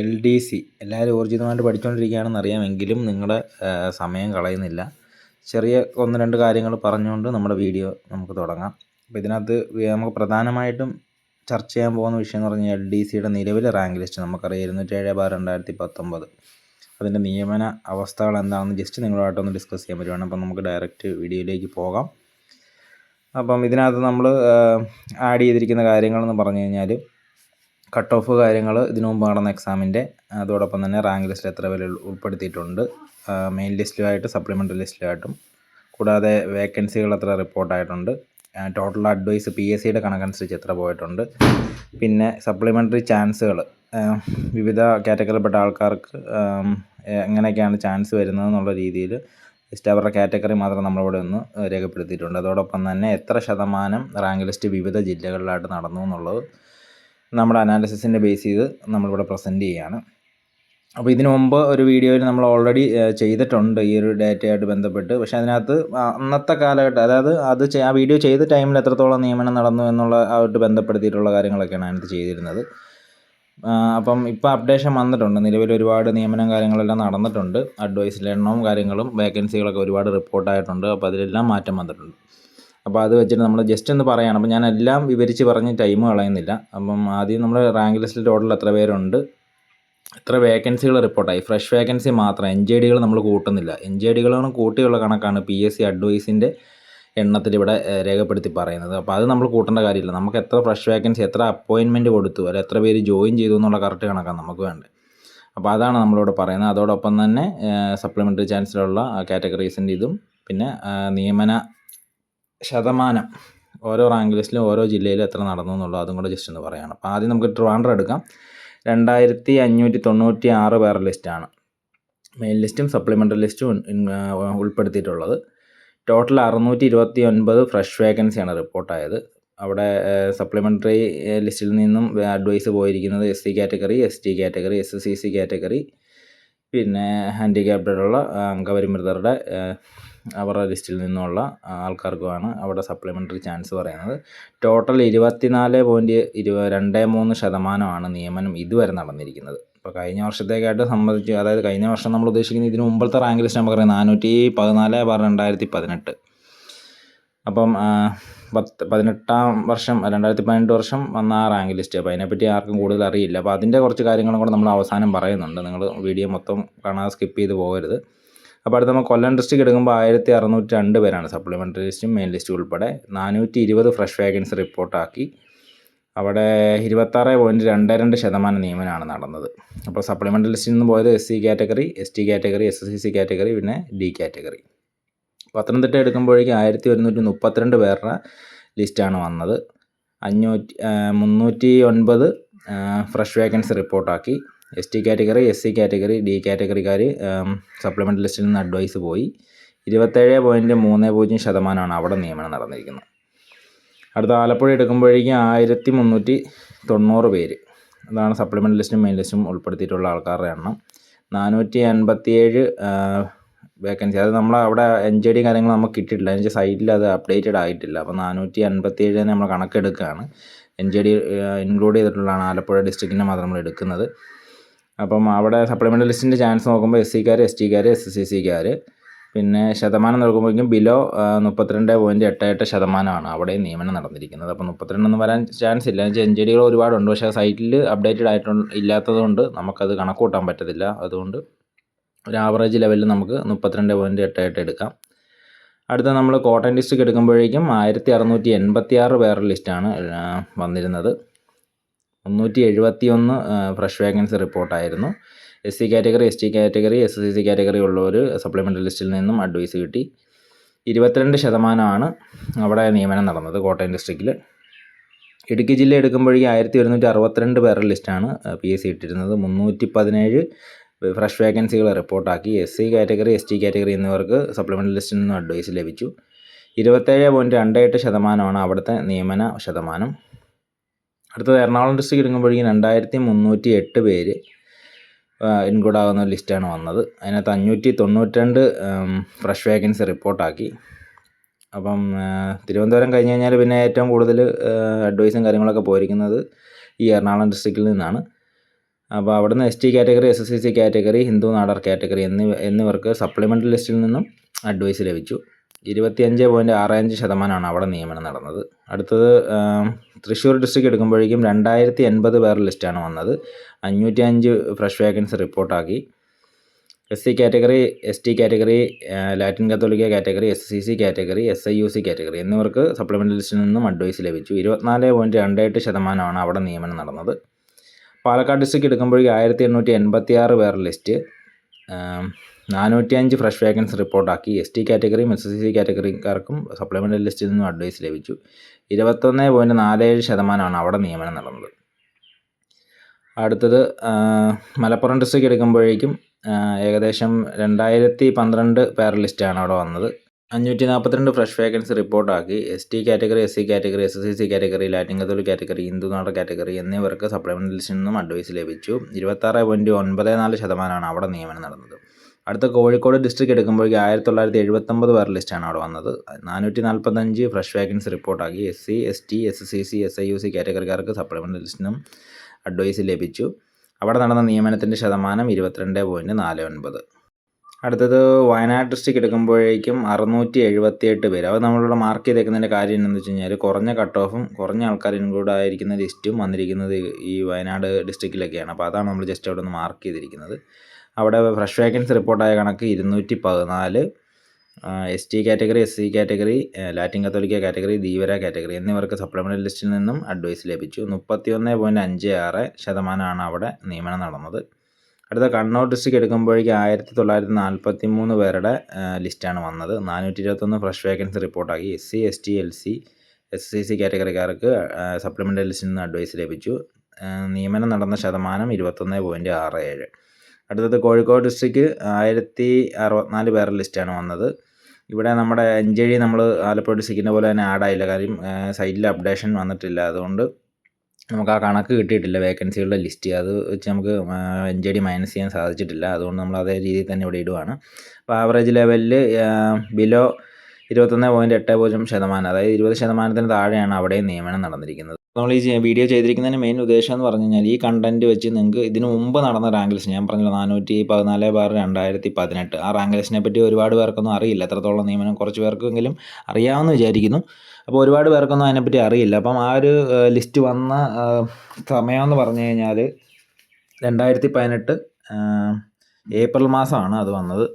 L D C എല്ലാവരും ഊർജിതമായിട്ട് പഠിച്ചുകൊണ്ടിരിക്കുകയാണെന്ന് അറിയാമെങ്കിലും നിങ്ങളുടെ സമയം കളയുന്നില്ല. ചെറിയ ഒന്ന് രണ്ട് കാര്യങ്ങൾ പറഞ്ഞുകൊണ്ട് നമ്മുടെ വീഡിയോ നമുക്ക് തുടങ്ങാം. അപ്പോൾ ഇതിനകത്ത് നമുക്ക് പ്രധാനമായിട്ടും ചർച്ച ചെയ്യാൻ പോകുന്ന വിഷയം എന്ന് പറഞ്ഞാൽ എൽ ഡി സിയുടെ നിലവിലെ റാങ്ക് ലിസ്റ്റ്. നമുക്കറിയാം ഇരുന്നൂറ്റേഴ് ബാർ രണ്ടായിരത്തി പത്തൊമ്പത് അതിന്റെ നിയമന അവസ്ഥകൾ എന്താണെന്ന് ജസ്റ്റ് നിങ്ങളുമായിട്ടൊന്ന് ഡിസ്കസ് ചെയ്യാൻ പറ്റുവാണ്. അപ്പം നമുക്ക് ഡയറക്റ്റ് വീഡിയോയിലേക്ക് പോകാം. അപ്പം ഇതിനകത്ത് നമ്മൾ ആഡ് ചെയ്തിരിക്കുന്ന കാര്യങ്ങളെന്ന് പറഞ്ഞു കഴിഞ്ഞാൽ കട്ട് ഓഫ് കാര്യങ്ങൾ ഇതിനു മുമ്പ് നടന്ന എക്സാമിന്റെ അതോടൊപ്പം തന്നെ റാങ്ക് ലിസ്റ്റിൽ എത്ര പേര് ഉൾപ്പെടുത്തിയിട്ടുണ്ട്. മെയിൻ ലിസ്റ്റിലുമായിട്ട് സപ്ലിമെന്ററി ലിസ്റ്റിലുമായിട്ടും. കൂടാതെ വേക്കൻസികൾ എത്ര റിപ്പോർട്ടായിട്ടുണ്ട്. ടോട്ടൽ അഡ്വൈസ് പി എസ് സിയുടെ കണക്കനുസരിച്ച് എത്ര പോയിട്ടുണ്ട്. പിന്നെ സപ്ലിമെന്ററി ചാൻസുകൾ വിവിധ കാറ്റഗറിയിൽപ്പെട്ട ആൾക്കാർക്ക് എങ്ങനെയൊക്കെയാണ് ചാൻസ് വരുന്നത് എന്നുള്ള രീതിയിൽ ജസ്റ്റ് അവരുടെ കാറ്റഗറി മാത്രം നമ്മളിവിടെ ഒന്ന് രേഖപ്പെടുത്തിയിട്ടുണ്ട്. അതോടൊപ്പം തന്നെ എത്ര ശതമാനം റാങ്ക് ലിസ്റ്റ് വിവിധ ജില്ലകളിലായിട്ട് നടന്നു എന്നുള്ളത് നമ്മുടെ അനാലിസിസിന്റെ ബേസ് ചെയ്ത് നമ്മളിവിടെ പ്രസന്റ് ചെയ്യുകയാണ് അപ്പോൾ ഇതിനു മുമ്പ് ഒരു വീഡിയോയിൽ നമ്മൾ ഓൾറെഡി ചെയ്തിട്ടുണ്ട് ഈ ഒരു ഡേറ്റയായിട്ട് ബന്ധപ്പെട്ട്. പക്ഷേ അതിനകത്ത് അന്നത്തെ കാലഘട്ടം അതായത് അത് ആ വീഡിയോ ചെയ്ത ടൈമിൽ എത്രത്തോളം നിയമനം നടന്നു എന്നുള്ള ആയിട്ട് ബന്ധപ്പെടുത്തിയിട്ടുള്ള കാര്യങ്ങളൊക്കെയാണ് അതിനകത്ത് ചെയ്തിരുന്നത്. അപ്പം ഇപ്പോൾ അപ്ഡേഷൻ വന്നിട്ടുണ്ട്. നിലവിൽ ഒരുപാട് നിയമനം കാര്യങ്ങളെല്ലാം നടന്നിട്ടുണ്ട്. അഡ്വൈസിലെ എണ്ണവും കാര്യങ്ങളും വേക്കൻസികളൊക്കെ ഒരുപാട് റിപ്പോർട്ടായിട്ടുണ്ട് അപ്പോൾ അതിലെല്ലാം മാറ്റം വന്നിട്ടുണ്ട്. അപ്പോൾ അത് വെച്ചിട്ട് നമ്മൾ ജസ്റ്റ് ഒന്ന് പറയുകയാണ് അപ്പോൾ ഞാൻ എല്ലാം വിവരിച്ച് പറഞ്ഞ് ടൈം കളയുന്നില്ല. അപ്പം ആദ്യം നമ്മൾ റാങ്ക് ലിസ്റ്റിൽ ടോട്ടൽ എത്ര പേരുണ്ട്? എത്ര വേക്കൻസികൾ റിപ്പോർട്ടായി ഫ്രഷ് വേക്കൻസി മാത്രം. എൻ ജെ ഡികൾ നമ്മൾ കൂട്ടുന്നില്ല. എൻ ജെ ഡികളാണ് കൂട്ടിയുള്ള കണക്കാണ് പി എസ് സി അഡ്വൈസിന്റെ എണ്ണത്തിൽ ഇവിടെ രേഖപ്പെടുത്തി പറയുന്നത്. അപ്പോൾ അത് നമ്മൾ കൂട്ടേണ്ട കാര്യമില്ല. നമുക്ക് എത്ര ഫ്രഷ് വേക്കൻസി എത്ര അപ്പോയിൻമെന്റ് കൊടുത്തു അല്ലെ എത്ര പേര് ജോയിൻ ചെയ്തു എന്നുള്ള കറക്റ്റ് കണക്കാണ് നമുക്ക് വേണ്ടത്. അപ്പോൾ അതാണ് നമ്മളോട് പറയുന്നത്. അതോടൊപ്പം തന്നെ സപ്ലിമെന്ററി ചാൻസിലുള്ള കാറ്റഗറീസിന്റെ ഇതും പിന്നെ നിയമന ശതമാനം ഓരോ റാങ്ക് ലിസ്റ്റിലും ഓരോ ജില്ലയിലും എത്ര നടന്നു എന്നുള്ളത് അതും കൂടെ ജസ്റ്റ് ഒന്ന് പറയുകയാണ് അപ്പോൾ ആദ്യം നമുക്ക് ട്രിവാൻഡ്രം എടുക്കാം. രണ്ടായിരത്തി അഞ്ഞൂറ്റി തൊണ്ണൂറ്റി ആറ് പേർ ലിസ്റ്റാണ്. മെയിൻ ലിസ്റ്റും സപ്ലിമെന്ററി ലിസ്റ്റും ഉൾപ്പെടുത്തിയിട്ടുള്ളത്. ടോട്ടൽ അറുന്നൂറ്റി ഇരുപത്തി ഒൻപത് ഫ്രഷ് വേക്കൻസിയാണ് റിപ്പോർട്ടായത്. അവിടെ സപ്ലിമെന്ററി ലിസ്റ്റിൽ നിന്നും അഡ്വൈസ് പോയിരിക്കുന്നത് S C category S T category S C C category പിന്നെ ഹാൻഡിക്യാപ്ഡുള്ള അംഗപരിമിതരുടെ അവരുടെ ലിസ്റ്റിൽ നിന്നുള്ള ആൾക്കാർക്കുമാണ് അവിടെ സപ്ലിമെന്ററി ചാൻസ് പറയുന്നത്. ടോട്ടൽ ഇരുപത്തിനാല് പോയിന്റ് ഇരുപ രണ്ട് മൂന്ന് ശതമാനമാണ് നിയമനം ഇതുവരെ നടന്നിരിക്കുന്നത്. ഇപ്പോൾ കഴിഞ്ഞ വർഷത്തേക്കായിട്ട് സംബന്ധിച്ച് അതായത് കഴിഞ്ഞ വർഷം നമ്മൾ ഉദ്ദേശിക്കുന്നത് ഇതിന് മുമ്പത്തെ റാങ്ക് ലിസ്റ്റ് നമുക്കറിയാം നാനൂറ്റി പതിനാല് ബാർ രണ്ടായിരത്തി പതിനെട്ട്. അപ്പം പത്ത് പതിനെട്ടാം വർഷം രണ്ടായിരത്തി പതിനെട്ട് വർഷം വന്ന ആ റാങ്ക് ലിസ്റ്റ്. അപ്പോൾ അതിനെപ്പറ്റി ആർക്കും കൂടുതൽ അറിയില്ല. അപ്പോൾ അതിന്റെ കുറച്ച് കാര്യങ്ങളും കൂടെ നമ്മൾ അവസാനം പറയുന്നുണ്ട്. നിങ്ങൾ വീഡിയോ മൊത്തം കാണാതെ സ്കിപ്പ് ചെയ്ത് പോകരുത്. അപ്പോൾ അടുത്ത് നമ്മൾ കൊല്ലം ഡിസ്ട്രിക്ട് എടുക്കുമ്പോൾ ആയിരത്തി അറുന്നൂറ്റി രണ്ട് പേരാണ് സപ്ലിമെന്ററി ലിസ്റ്റും മെയിൻ ലിസ്റ്റും ഉൾപ്പെടെ. നാനൂറ്റി ഇരുപത് ഫ്രഷ് വേക്കൻസി റിപ്പോർട്ടാക്കി അവിടെ ഇരുപത്താറ് പോയിന്റ് രണ്ട് രണ്ട് ശതമാനം നിയമനമാണ് നടന്നത്. അപ്പോൾ സപ്ലിമെന്ററി ലിസ്റ്റിൽ നിന്ന് പോയത് S C category S T category S S C C category പിന്നെ ഡി കാറ്റഗറി പത്തനംതിട്ട എടുക്കുമ്പോഴേക്കും ആയിരത്തി ഒരുന്നൂറ്റി മുപ്പത്തിരണ്ട് പേരുടെ ലിസ്റ്റാണ് വന്നത്. അഞ്ഞൂറ്റി മുന്നൂറ്റി ഒൻപത് fresh vacancy റിപ്പോർട്ടാക്കി S T category S C category D കാറ്റഗറിക്കാർ supplement ലിസ്റ്റിൽ നിന്ന് അഡ്വൈസ് പോയി. ഇരുപത്തേഴ് പോയിന്റ് മൂന്ന് പൂജ്യം ശതമാനമാണ് അവിടെ നിയമനം നടന്നിരിക്കുന്നത്. അടുത്ത ആലപ്പുഴ എടുക്കുമ്പോഴേക്കും ആയിരത്തി മുന്നൂറ്റി തൊണ്ണൂറ് പേര്. അതാണ് സപ്ലിമെന്റ് ലിസ്റ്റും മെയിൻ ലിസ്റ്റും ഉൾപ്പെടുത്തിയിട്ടുള്ള ആൾക്കാരുടെ എണ്ണം. നാനൂറ്റി അൻപത്തിയേഴ് വേക്കൻസി അത് നമ്മൾ അവിടെ എൻ ജെ ഡി കാര്യങ്ങൾ നമുക്ക് കിട്ടിയിട്ടില്ല. എന്ന് വെച്ചാൽ സൈറ്റിൽ അത് അപ്ഡേറ്റഡ് ആയിട്ടില്ല. അപ്പോൾ നാനൂറ്റി അൻപത്തിയേഴ് തന്നെ നമ്മൾ കണക്കെടുക്കുകയാണ്. എൻ ജെ ഡി ഇൻക്ലൂഡ് ചെയ്തിട്ടുള്ളതാണ് ആലപ്പുഴ ഡിസ്ട്രിക്റ്റിനെ മാത്രം നമ്മൾ എടുക്കുന്നത്. അപ്പം അവിടെ സപ്ലിമെന്ററി ലിസ്റ്റിന്റെ ചാൻസ് നോക്കുമ്പോൾ എസ് സിക്കാർ എസ് ടിക്കാർ എസ് എസ് സി സിക്കാർ പിന്നെ ശതമാനം നോക്കുമ്പോഴേക്കും ബിലോ മുപ്പത്തിരണ്ട് പോയിന്റ് എട്ട് എട്ട് ശതമാനമാണ് അവിടെ നിയമനം നടന്നിരിക്കുന്നത്. അപ്പോൾ മുപ്പത്തിരണ്ടൊന്നും വരാൻ ചാൻസ് ഇല്ല. എൻ ജി ഡികൾ ഒരുപാടുണ്ട്. പക്ഷേ സൈറ്റിൽ അപ്ഡേറ്റഡ് ആയിട്ട് ഇല്ലാത്തതുകൊണ്ട് നമുക്കത് കണക്ക് കൂട്ടാൻ പറ്റത്തില്ല. അതുകൊണ്ട് ഒരു ആവറേജ് ലെവലിൽ നമുക്ക് മുപ്പത്തിരണ്ട് പോയിന്റ് എട്ട് എട്ട് എടുക്കാം. അടുത്ത നമ്മൾ കോട്ടയം ഡിസ്ട്രിക്ട് എടുക്കുമ്പോഴേക്കും ആയിരത്തി അറുന്നൂറ്റി എൺപത്തി ആറ് പേരുടെ ലിസ്റ്റാണ് വന്നിരുന്നത്. മുന്നൂറ്റി എഴുപത്തി ഒന്ന് fresh vacancy റിപ്പോർട്ടായിരുന്നു S C category S T category S C C category ഉള്ളവർ സപ്ലിമെന്ററി ലിസ്റ്റിൽ നിന്നും അഡ്വൈസ് കിട്ടി. ഇരുപത്തിരണ്ട് ശതമാനമാണ് അവിടെ നിയമനം നടന്നത് കോട്ടയം ഡിസ്ട്രിക്റ്റിൽ ഇടുക്കി ജില്ല എടുക്കുമ്പോഴേക്കും ആയിരത്തി ഒരുന്നൂറ്റി അറുപത്തിരണ്ട് പേരുടെ ലിസ്റ്റാണ് പി എസ് സി ഇട്ടിരുന്നത്. മുന്നൂറ്റി പതിനേഴ് ഫ്രഷ് വേക്കൻസികൾ റിപ്പോർട്ടാക്കി S C category S T category എന്നിവർക്ക് സപ്ലിമെന്ററി ലിസ്റ്റിൽ നിന്നും അഡ്വൈസ് ലഭിച്ചു. ഇരുപത്തേഴ് പോയിന്റ് രണ്ട് എട്ട് ശതമാനമാണ് അവിടുത്തെ നിയമന ശതമാനം. അടുത്തത് എറണാകുളം ഡിസ്ട്രിക്ട് എടുക്കുമ്പോഴേക്കും രണ്ടായിരത്തി മുന്നൂറ്റി എട്ട് പേര് ഇൻക്ലൂഡ് ആകുന്ന ലിസ്റ്റാണ് വന്നത്. അതിനകത്ത് അഞ്ഞൂറ്റി തൊണ്ണൂറ്റിരണ്ട് ഫ്രഷ് വേക്കൻസി റിപ്പോർട്ടാക്കി അപ്പം തിരുവനന്തപുരം കഴിഞ്ഞ് കഴിഞ്ഞാൽ പിന്നെ ഏറ്റവും കൂടുതൽ അഡ്വൈസും കാര്യങ്ങളൊക്കെ പോയിരിക്കുന്നത് ഈ എറണാകുളം ഡിസ്ട്രിക്റ്റിൽ നിന്നാണ്. അപ്പോൾ അവിടുന്ന് S T category S S C C category Hindu Nadar category എന്നിവ എന്നിവർക്ക് സപ്ലിമെന്ററി ലിസ്റ്റിൽ നിന്നും അഡ്വൈസ് ലഭിച്ചു. ഇരുപത്തിയഞ്ച് പോയിന്റ് ആറ് അഞ്ച് ശതമാനമാണ് അവിടെ നിയമനം നടന്നത്. അടുത്തത് തൃശ്ശൂർ ഡിസ്ട്രിക്ട് എടുക്കുമ്പോഴേക്കും രണ്ടായിരത്തി എൺപത് പേർ ലിസ്റ്റാണ് വന്നത്. അഞ്ഞൂറ്റി അഞ്ച് fresh vacancy റിപ്പോർട്ടാക്കി S C category S T category Latin Catholic category S C C category S I U C category എന്നിവർക്ക് സപ്ലിമെന്ററി ലിസ്റ്റിൽ നിന്നും അഡ്വൈസ് ലഭിച്ചു. ഇരുപത്തിനാല് പോയിന്റ് രണ്ട് എട്ട് ശതമാനമാണ് അവിടെ നിയമനം നടന്നത്. പാലക്കാട് ഡിസ്ട്രിക്ട് എടുക്കുമ്പോഴേക്കും ആയിരത്തി എണ്ണൂറ്റി എൺപത്തി ആറ് പേർ ലിസ്റ്റ് നാനൂറ്റി അഞ്ച് ഫ്രഷ് വേക്കൻസി റിപ്പോർട്ടാക്കി എസ് ടി കാറ്റഗറിയും എസ് എസ് സി കാറ്റഗറിക്കാർക്കും സപ്ലിമെന്ററി ലിസ്റ്റിൽ നിന്നും അഡ്വൈസ് ലഭിച്ചു. ഇരുപത്തൊന്ന് പോയിന്റ് നാല് ഏഴ് ശതമാനമാണ് അവിടെ നിയമനം നടന്നത്. അടുത്തത് മലപ്പുറം ഡിസ്ട്രിക്ട് എടുക്കുമ്പോഴേക്കും ഏകദേശം രണ്ടായിരത്തി പന്ത്രണ്ട് പേർ ലിസ്റ്റാണ് അവിടെ വന്നത്. അഞ്ഞൂറ്റി നാൽപ്പത്തിരണ്ട് fresh vacancy റിപ്പോർട്ടാക്കി S T category S C category S S C C category Latin Catholic category ഹിന്ദുനാട category എന്നിവർക്ക് സപ്ലിമെന്ററി ലിസ്റ്റിൽ നിന്നും അഡ്വൈസ് ലഭിച്ചു. ഇരുപത്താറ് പോയിന്റ് ഒൻപത് നാല് ശതമാനമാണ് അവിടെ നിയമനം നടന്നത്. അടുത്ത കോഴിക്കോട് ഡിസ്ട്രിക്ട് എടുക്കുമ്പോഴേക്കും ആയിരത്തി തൊള്ളായിരത്തി എഴുപത്തൊമ്പത് പേർ ലിസ്റ്റാണ് അവിടെ വന്നത്. നാനൂറ്റി നാൽപ്പത്തഞ്ച് fresh vacancy റിപ്പോർട്ടാക്കി S C S T S C C S I U C കാറ്റഗറിക്കാർക്ക് supplementary ലിസ്റ്റിനും അഡ്വൈസ് ലഭിച്ചു. അവിടെ നടന്ന നിയമനത്തിന്റെ ശതമാനം ഇരുപത്തിരണ്ട് പോയിന്റ് നാല് ഒൻപത്. അടുത്തത് വയനാട് ഡിസ്ട്രിക്ട് എടുക്കുമ്പോഴേക്കും അറുന്നൂറ്റി എഴുപത്തിയെട്ട് പേര്. അത് നമ്മളിവിടെ മാർക്ക് ചെയ്തേക്കുന്നതിന്റെ കാര്യം എന്താണെന്ന് വെച്ച് കഴിഞ്ഞാൽ കുറഞ്ഞ കട്ട് ഓഫും കുറഞ്ഞ ആൾക്കാർ ഇൻക്ലൂഡ് ആയിരിക്കുന്ന ലിസ്റ്റും വന്നിരിക്കുന്നത് ഈ വയനാട് ഡിസ്ട്രിക്റ്റിലൊക്കെയാണ് അപ്പോൾ അതാണ് നമ്മൾ ജസ്റ്റ് അവിടെ ഒന്ന് മാർക്ക് ചെയ്തിരിക്കുന്നത്. അവിടെ ഫ്രഷ് വേക്കൻസി റിപ്പോർട്ടായ കണക്ക് ഇരുന്നൂറ്റി പതിനാല് S T category S C category Latin Catholic category Dheevara category എന്നിവർക്ക് സപ്ലിമെന്ററി ലിസ്റ്റിൽ നിന്നും അഡ്വൈസ് ലഭിച്ചു. മുപ്പത്തി ഒന്ന് പോയിന്റ് അഞ്ച് ആറ് ശതമാനമാണ് അവിടെ നിയമനം നടന്നത്. അടുത്ത കണ്ണൂർ ഡിസ്ട്രിക്ട് എടുക്കുമ്പോഴേക്കും ആയിരത്തി തൊള്ളായിരത്തി നാൽപ്പത്തി മൂന്ന് പേരുടെ ലിസ്റ്റാണ് വന്നത് നാനൂറ്റി ഇരുപത്തൊന്ന് fresh vacancy റിപ്പോർട്ടാക്കി S C S T L C S C C കാറ്റഗറിക്കാർക്ക് supplementary ലിസ്റ്റിൽ നിന്ന് അഡ്വൈസ് ലഭിച്ചു. നിയമനം നടന്ന ശതമാനം ഇരുപത്തൊന്ന് പോയിന്റ് ആറ് ഏഴ്. അടുത്തത് കോഴിക്കോട് ഡിസ്ട്രിക്ട് ആയിരത്തി അറുപത്തിനാല് പേരുടെ ലിസ്റ്റാണ് വന്നത്. ഇവിടെ നമ്മുടെ അഞ്ചേഴി നമ്മൾ ആലപ്പുഴ ഡിസ്ട്രിക്റ്റിന്റെ പോലെ തന്നെ ആഡായില്ല കാര്യം സൈറ്റിൽ അപ്ഡേഷൻ വന്നിട്ടില്ല. അതുകൊണ്ട് നമുക്ക് ആ കണക്ക് കിട്ടിയിട്ടില്ല വേക്കൻസികളുടെ ലിസ്റ്റ് അത് വെച്ച് നമുക്ക് ഡി മൈനസ് ചെയ്യാൻ സാധിച്ചിട്ടില്ല. അതുകൊണ്ട് നമ്മൾ അതേ രീതിയിൽ തന്നെ ഇവിടെ ഇടുവാണ്. അപ്പോൾ ആവറേജ് ലെവലിൽ ബിലോ ഇരുപത്തൊന്ന് പോയിന്റ് എട്ട് പൂജ്യം ശതമാനം അതായത് ഇരുപത് ശതമാനത്തിന് താഴെയാണ് അവിടെയും നിയമനം നടന്നിരിക്കുന്നത്. നമ്മൾ ഈ വീഡിയോ ചെയ്തിരിക്കുന്നതിന് മെയിൻ ഉദ്ദേശം എന്ന് പറഞ്ഞു കഴിഞ്ഞാൽ ഈ കണ്ടന്റ് വെച്ച് നിങ്ങൾക്ക് ഇതിനു മുമ്പ് നടന്ന റാങ്ക് ലിസ്റ്റ് ഞാൻ പറഞ്ഞല്ലോ നാനൂറ്റി പതിനാല് ബാർ രണ്ടായിരത്തി പതിനെട്ട് ആ റാങ്ക് ലിസ്റ്റിനെ പറ്റി ഒരുപാട് പേർക്കൊന്നും അറിയില്ല. എത്രത്തോളം നിയമനം കുറച്ച് പേർക്കെങ്കിലും അറിയാമെന്ന് വിചാരിക്കുന്നു. അപ്പോൾ ഒരുപാട് പേർക്കൊന്നും അതിനെപ്പറ്റി അറിയില്ല. അപ്പം ആ ഒരു ലിസ്റ്റ് വന്ന സമയമെന്ന് പറഞ്ഞു കഴിഞ്ഞാൽ രണ്ടായിരത്തി പതിനെട്ട് ഏപ്രിൽ മാസമാണ് അത് വന്നത്.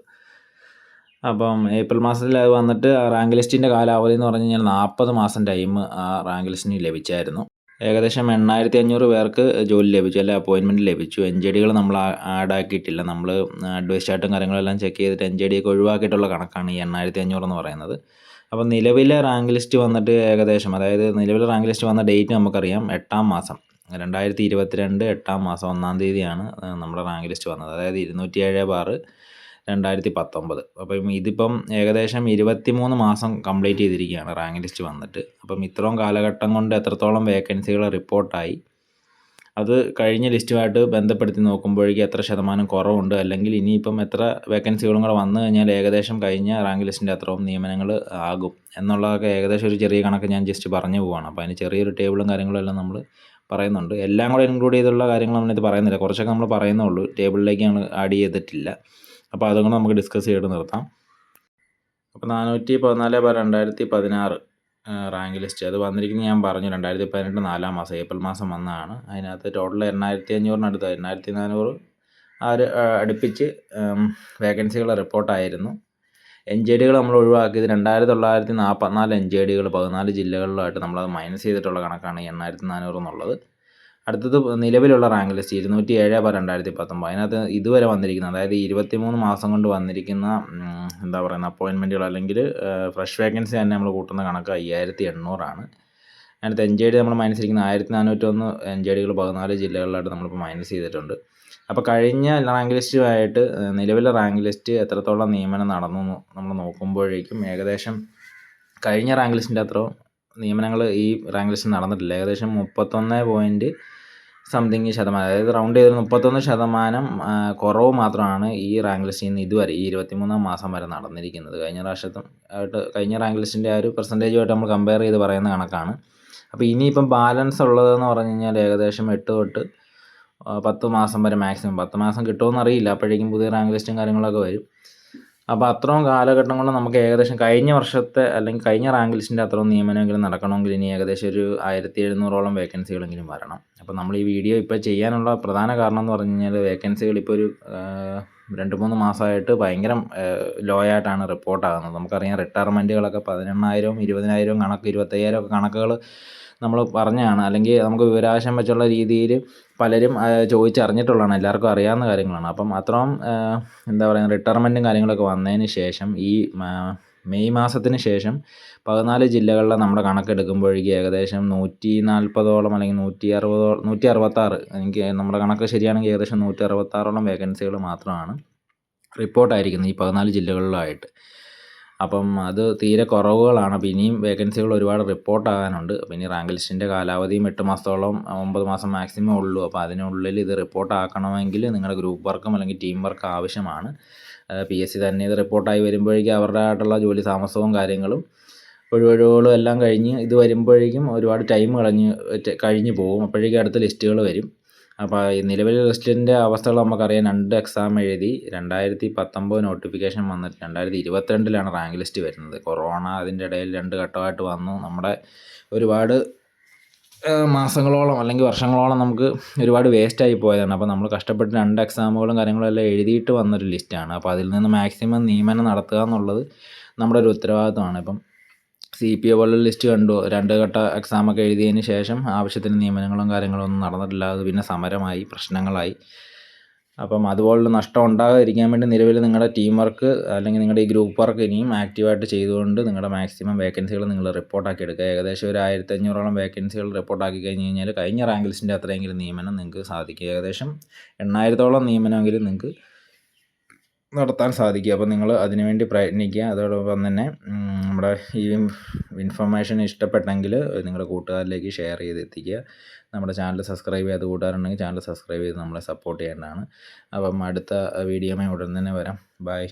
അപ്പം ഏപ്രിൽ മാസത്തിൽ അത് വന്നിട്ട് റാങ്ക് ലിസ്റ്റിന്റെ കാലാവധി എന്ന് പറഞ്ഞു കഴിഞ്ഞാൽ നാൽപ്പത് മാസം ടൈം ആ റാങ്ക് ലിസ്റ്റിന് ലഭിച്ചായിരുന്നു. ഏകദേശം എണ്ണായിരത്തി അഞ്ഞൂറ് പേർക്ക് ജോലി ലഭിച്ചു അല്ലെ? അപ്പോയിൻമെന്റ് ലഭിച്ചു. എൻ ജെ ഡികൾ നമ്മൾ ആഡ് ആക്കിയിട്ടില്ല. നമ്മൾ അഡ്വൈസ് ചാർട്ടും കാര്യങ്ങളെല്ലാം ചെക്ക് ചെയ്തിട്ട് എൻ ജെ ഡി ഒക്കെ ഒഴിവാക്കിയിട്ടുള്ള കണക്കാണ് ഈ എണ്ണായിരത്തി അഞ്ഞൂറ് എന്ന് പറയുന്നത്. അപ്പോൾ നിലവിലെ റാങ്ക് ലിസ്റ്റ് വന്നിട്ട് ഏകദേശം അതായത് നിലവിലെ റാങ്ക് ലിസ്റ്റ് വന്ന ഡേറ്റ് നമുക്കറിയാം. എട്ടാം മാസം രണ്ടായിരത്തി ഇരുപത്തിരണ്ട് എട്ടാം മാസം ഒന്നാം തീയതിയാണ് നമ്മുടെ റാങ്ക് ലിസ്റ്റ് വന്നത്. അതായത് ഇരുന്നൂറ്റി ഏഴ് ബാറ് രണ്ടായിരത്തി പത്തൊമ്പത് അപ്പം ഇതിപ്പം ഏകദേശം ഇരുപത്തി മൂന്ന് മാസം കംപ്ലീറ്റ് ചെയ്തിരിക്കുകയാണ് റാങ്ക് ലിസ്റ്റ് വന്നിട്ട്. അപ്പം ഇത്രയും കാലഘട്ടം കൊണ്ട് എത്രത്തോളം വേക്കൻസികൾ റിപ്പോർട്ടായി? അത് കഴിഞ്ഞ ലിസ്റ്റുമായിട്ട് ബന്ധപ്പെടുത്തി നോക്കുമ്പോഴേക്കും എത്ര ശതമാനം കുറവുണ്ട്? അല്ലെങ്കിൽ ഇനിയിപ്പം എത്ര വേക്കൻസികളും കൂടെ വന്നു കഴിഞ്ഞാൽ ഏകദേശം കഴിഞ്ഞ റാങ്ക് ലിസ്റ്റിന്റെ അത്രയും നിയമനങ്ങൾ ആകും? എന്നുള്ളതൊക്കെ ഏകദേശം ഒരു ചെറിയ കണക്ക് ഞാൻ ജസ്റ്റ് പറഞ്ഞു പോവാണ്. അപ്പോൾ അതിന് ചെറിയൊരു ടേബിളും കാര്യങ്ങളും എല്ലാം നമ്മൾ പറയുന്നുണ്ട്. എല്ലാം കൂടെ ഇൻക്ലൂഡ് ചെയ്തുള്ള കാര്യങ്ങൾ നമ്മളിത് പറയുന്നില്ല. കുറച്ചൊക്കെ നമ്മൾ പറയുന്നുള്ളൂ ടേബിളിലേക്ക് ഞങ്ങൾ ആഡ് ചെയ്തിട്ടില്ല. അപ്പോൾ അതും കൂടെ നമുക്ക് ഡിസ്കസ് ചെയ്ത് നിർത്താം. അപ്പോൾ നാനൂറ്റി പതിനാല് ബാർ രണ്ടായിരത്തി പതിനാറ് റാങ്ക് ലിസ്റ്റ് അത് വന്നിരിക്കുന്നത് ഞാൻ പറഞ്ഞു രണ്ടായിരത്തി പതിനെട്ട് നാലാം മാസം ഏപ്രിൽ മാസം വന്നതാണ്. അതിനകത്ത് ടോട്ടൽ എണ്ണായിരത്തി അഞ്ഞൂറിനടുത്ത് എണ്ണായിരത്തി നാനൂറ് ആ ഒരു ആ, അടുപ്പിച്ച് വേക്കൻസികൾ റിപ്പോർട്ടായിരുന്നു എൻ ജെ ഡികൾ നമ്മൾ ഒഴിവാക്കിയത് രണ്ടായിരത്തി തൊള്ളായിരത്തി നാൽപ്പത്തിനാല് എൻ ജെ ഡികൾ പതിനാല് ജില്ലകളിലായിട്ട് നമ്മളത് മൈനസ് ചെയ്തിട്ടുള്ള കണക്കാണ് എണ്ണായിരത്തി നാനൂറ് എന്നുള്ളത്. അടുത്തത് നിലവിലുള്ള റാങ്ക് ലിസ്റ്റ് ഇരുന്നൂറ്റി ഏഴ് ബാർ രണ്ടായിരത്തി പത്തൊമ്പത് അതിനകത്ത് ഇതുവരെ വന്നിരിക്കുന്ന അതായത് ഇരുപത്തി മൂന്ന് മാസം കൊണ്ട് വന്നിരിക്കുന്ന എന്താ പറയുന്ന അപ്പോയിൻമെന്റുകൾ അല്ലെങ്കിൽ ഫ്രഷ് വേക്കൻസി തന്നെ നമ്മൾ കൂട്ടുന്ന കണക്ക് അയ്യായിരത്തി എണ്ണൂറാണ് അതിനകത്ത് എൻ ജെ ഡി നമ്മൾ മൈനസ് ഇരിക്കുന്ന ആയിരത്തി നാനൂറ്റൊന്ന് എൻ ജെ ഡികൾ പതിനാല് ജില്ലകളിലായിട്ട് നമ്മളിപ്പോൾ മൈനസ് ചെയ്തിട്ടുണ്ട്. അപ്പോൾ കഴിഞ്ഞ റാങ്ക് ലിസ്റ്റുമായിട്ട് നിലവിലെ റാങ്ക് ലിസ്റ്റ് എത്രത്തോളം നിയമനം നടന്നു നമ്മൾ നോക്കുമ്പോഴേക്കും ഏകദേശം കഴിഞ്ഞ റാങ്ക് ലിസ്റ്റിന്റെ അത്ര നിയമനങ്ങൾ ഈ റാങ്ക് ലിസ്റ്റിൽ നടന്നിട്ടില്ല. ഏകദേശം മുപ്പത്തൊന്ന് പോയിന്റ് സംതിങ് ശതമാനം അതായത് റൗണ്ട് ചെയ്ത് മുപ്പത്തൊന്ന് ശതമാനം കുറവ് മാത്രമാണ് ഈ റാങ്ക് ലിസ്റ്റിൽ നിന്ന് ഇതുവരെ ഈ ഇരുപത്തിമൂന്നാം മാസം വരെ നടന്നിരിക്കുന്നത്. കഴിഞ്ഞ പ്രാവശ്യത്തും ആയിട്ട് കഴിഞ്ഞ റാങ്ക് ലിസ്റ്റിന്റെ ആ ഒരു പെർസെന്റേജുമായിട്ട് നമ്മൾ കമ്പയർ ചെയ്ത് പറയുന്ന കണക്കാണ്. അപ്പോൾ ഇനിയിപ്പം ബാലൻസ് ഉള്ളതെന്ന് പറഞ്ഞു കഴിഞ്ഞാൽ ഏകദേശം എട്ട് തൊട്ട് പത്ത് മാസം വരെ മാക്സിമം പത്ത് മാസം കിട്ടുമോ എന്നറിയില്ല അപ്പോഴേക്കും പുതിയ റാങ്ക് ലിസ്റ്റും കാര്യങ്ങളൊക്കെ വരും. അപ്പോൾ അത്രയും കാലഘട്ടം കൊണ്ട് നമുക്ക് ഏകദേശം കഴിഞ്ഞ വർഷത്തെ അല്ലെങ്കിൽ കഴിഞ്ഞ റാങ്ക് ലിസ്റ്റിന്റെ അത്രയും നിയമനമെങ്കിലും നടക്കണമെങ്കിൽ ഇനി ഏകദേശം ഒരു ആയിരത്തി എഴുന്നൂറോളം വേക്കൻസികളെങ്കിലും വരണം. അപ്പോൾ നമ്മൾ ഈ വീഡിയോ ഇപ്പോൾ ചെയ്യാനുള്ള പ്രധാന കാരണം എന്ന് പറഞ്ഞു കഴിഞ്ഞാൽ വേക്കൻസികൾ ഇപ്പോൾ ഒരു രണ്ട് മൂന്ന് മാസമായിട്ട് ഭയങ്കര ലോ ആയിട്ടാണ് റിപ്പോർട്ടാകുന്നത് നമുക്കറിയാം റിട്ടയർമെന്റുകളൊക്കെ പതിനെണ്ണായിരവും ഇരുപതിനായിരവും കണക്ക് ഇരുപത്തയ്യായിരം ഒക്കെ കണക്കുകൾ നമ്മൾ പറഞ്ഞതാണ്. അല്ലെങ്കിൽ നമുക്ക് വിവരാവകാശം വെച്ചുള്ള രീതിയിൽ പലരും ചോദിച്ചറിഞ്ഞിട്ടുള്ളതാണ്. എല്ലാവർക്കും അറിയാവുന്ന കാര്യങ്ങളാണ്. അപ്പം അത്രയും എന്താ പറയുക റിട്ടയർമെന്റും കാര്യങ്ങളൊക്കെ വന്നതിന് ശേഷം ഈ മെയ് മാസത്തിന് ശേഷം പതിനാല് ജില്ലകളിലെ നമ്മുടെ കണക്കെടുക്കുമ്പോഴേക്കും ഏകദേശം നൂറ്റി നാൽപ്പതോളം അല്ലെങ്കിൽ നൂറ്റി അറുപതോളം നൂറ്റി അറുപത്താറ് എനിക്ക് നമ്മുടെ കണക്ക് ശരിയാണെങ്കിൽ ഏകദേശം നൂറ്റി അറുപത്താറോളം വേക്കൻസികൾ മാത്രമാണ് റിപ്പോർട്ടായിരിക്കുന്നത് ഈ പതിനാല് ജില്ലകളിലായിട്ട്. അപ്പം അത് തീരെ കുറവുകളാണ്. അപ്പോൾ ഇനിയും വേക്കൻസികൾ ഒരുപാട് റിപ്പോർട്ട് ആകാനുണ്ട്. അപ്പോൾ ഇനി റാങ്ക് ലിസ്റ്റിന്റെ കാലാവധിയും എട്ട് മാസത്തോളം ഒമ്പത് മാസം മാക്സിമം ഉള്ളൂ. അപ്പോൾ അതിനുള്ളിൽ ഇത് റിപ്പോർട്ട് ആക്കണമെങ്കിൽ നിങ്ങളുടെ ഗ്രൂപ്പ് വർക്കും അല്ലെങ്കിൽ ടീം വർക്ക് ആവശ്യമാണ്. പി എസ് സി തന്നെ ഇത് റിപ്പോർട്ടായി വരുമ്പോഴേക്കും അവരുടേതായിട്ടുള്ള ജോലി താമസവും കാര്യങ്ങളും ഒഴിവൊഴിവുകളും എല്ലാം കഴിഞ്ഞ് ഇത് വരുമ്പോഴേക്കും ഒരുപാട് ടൈം കളഞ്ഞ് കഴിഞ്ഞ് പോകും. അപ്പോഴേക്കും അടുത്ത ലിസ്റ്റുകൾ വരും. അപ്പോൾ നിലവിൽ ലിസ്റ്റിന്റെ അവസ്ഥകൾ നമുക്കറിയാം. രണ്ട് എക്സാം എഴുതി രണ്ടായിരത്തി പത്തൊമ്പത് നോട്ടിഫിക്കേഷൻ വന്നിട്ട് രണ്ടായിരത്തി ഇരുപത്തിരണ്ടിലാണ് റാങ്ക് ലിസ്റ്റ് വരുന്നത്. കൊറോണ അതിന്റെ ഇടയിൽ രണ്ട് ഘട്ടമായിട്ട് വന്നു. നമ്മുടെ ഒരുപാട് മാസങ്ങളോളം അല്ലെങ്കിൽ വർഷങ്ങളോളം നമുക്ക് ഒരുപാട് വേസ്റ്റായി പോയതാണ്. അപ്പോൾ നമ്മൾ കഷ്ടപ്പെട്ട് രണ്ട് എക്സാമുകളും കാര്യങ്ങളും എല്ലാം എഴുതിയിട്ട് വന്നൊരു ലിസ്റ്റാണ് അപ്പോൾ അതിൽ നിന്ന് മാക്സിമം നിയമനം നടത്തുക എന്നുള്ളത് നമ്മുടെ ഒരു ഉത്തരവാദിത്തമാണ് ഇപ്പം സി പി എ പോലുള്ള ലിസ്റ്റ് കണ്ടു. രണ്ട് ഘട്ട എക്സാമൊക്കെ എഴുതിയതിന് ശേഷം ആവശ്യത്തിന് നിയമനങ്ങളും കാര്യങ്ങളൊന്നും നടന്നിട്ടില്ല. അത് പിന്നെ സമരമായി പ്രശ്നങ്ങളായി. അപ്പം അതുപോലുള്ള നഷ്ടം ഉണ്ടാകാതിരിക്കാൻ വേണ്ടി നിലവിൽ നിങ്ങളുടെ ടീം വർക്ക് അല്ലെങ്കിൽ നിങ്ങളുടെ ഈ ഗ്രൂപ്പ് വർക്ക് ഇനിയും ആക്റ്റീവായിട്ട് ചെയ്തുകൊണ്ട് നിങ്ങളുടെ മാക്സിമം വേക്കൻസികൾ നിങ്ങൾ റിപ്പോർട്ടാക്കി എടുക്കുക. ഏകദേശം ഒരു ആയിരത്തി അഞ്ഞൂറോളം വേക്കൻസികൾ റിപ്പോർട്ടാക്കി കഴിഞ്ഞ് കഴിഞ്ഞാൽ കഴിഞ്ഞ റാങ്ക് ലിസ്റ്റിന്റെ അത്രയെങ്കിലും നിയമനം നിങ്ങൾക്ക് സാധിക്കും. ഏകദേശം എണ്ണായിരത്തോളം നിയമനമെങ്കിലും നിങ്ങൾക്ക് നടത്താൻ സാധിക്കും. അപ്പോൾ നിങ്ങൾ അതിനുവേണ്ടി പ്രയത്നിക്കുക. അതോടൊപ്പം തന്നെ നമ്മുടെ ഈ ഇൻഫർമേഷൻ ഇഷ്ടപ്പെട്ടെങ്കിൽ നിങ്ങളുടെ കൂട്ടുകാരിലേക്ക് ഷെയർ ചെയ്ത് എത്തിക്കുക നമ്മുടെ ചാനൽ സബ്സ്ക്രൈബ് ചെയ്ത് കൂട്ടുകാരുണ്ടെങ്കിൽ ചാനൽ സബ്സ്ക്രൈബ് ചെയ്ത് നമ്മളെ സപ്പോർട്ട് ചെയ്യേണ്ടതാണ്. അപ്പം അടുത്ത വീഡിയോമായി ഉടൻ തന്നെ വരാം. ബൈ